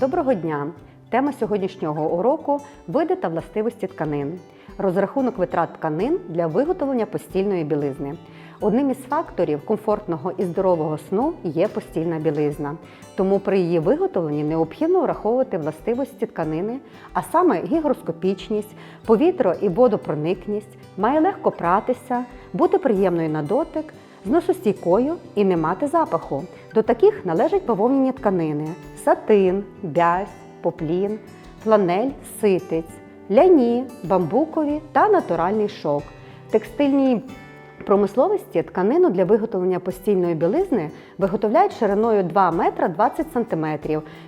Доброго дня! Тема сьогоднішнього уроку види та властивості тканин. Розрахунок витрат тканин для виготовлення постільної білизни. Одним із факторів комфортного і здорового сну є постільна білизна. Тому при її виготовленні необхідно враховувати властивості тканини, а саме гігроскопічність, повітро і водопроникність, має легко пратися, бути приємною на дотик, зносостійкою і не мати запаху. До таких належать бавовняні тканини: сатин, бязь, поплін, фланель, ситець, ляні, бамбукові та натуральний шовк. Текстильній промисловості тканину для виготовлення постільної білизни виготовляють шириною 2 метра 20 см,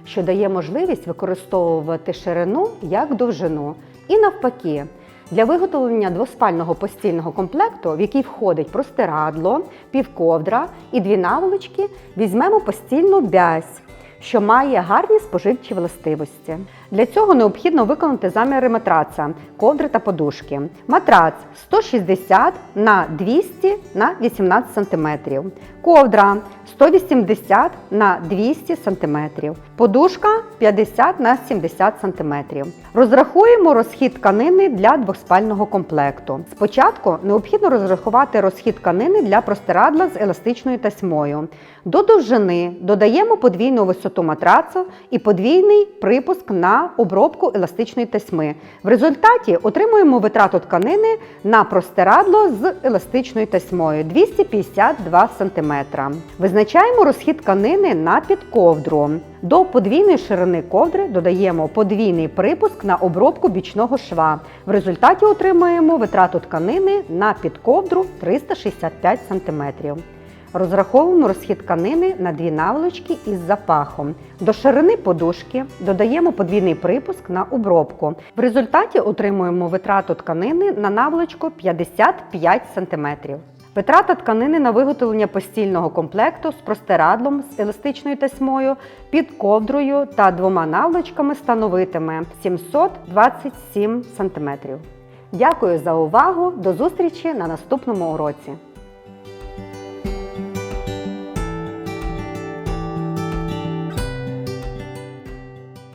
що дає можливість використовувати ширину як довжину. І навпаки, для виготовлення двоспального постільного комплекту, в який входить простирадло, півковдра і дві наволочки, візьмемо постільну бязь, що має гарні споживчі властивості. Для цього необхідно виконати заміри матраца, ковдри та подушки. Матрац 160 на 200 на 18 см, ковдра 180 на 200 см, подушка 50 на 70 см. Розрахуємо розхід тканини для двоспального комплекту. Спочатку необхідно розрахувати розхід тканини для простирадла з еластичною тасьмою. До довжини додаємо подвійну висоту матрацу і подвійний припуск на обробку еластичної тасьми. В результаті отримуємо витрату тканини на простирадло з еластичною тасьмою 252 см. Визначаємо розхід тканини на підковдру. До подвійної ширини ковдри додаємо подвійний припуск на обробку бічного шва. В результаті отримуємо витрату тканини на підковдру 365 см. Розраховуємо розхід тканини на дві наволочки із запахом. До ширини подушки додаємо подвійний припуск на обробку. В результаті отримуємо витрату тканини на наволочку 55 см. Витрата тканини на виготовлення постільного комплекту з простирадлом з еластичною тасьмою, під ковдрою та двома наволочками становитиме 727 см. Дякую за увагу! До зустрічі на наступному уроці!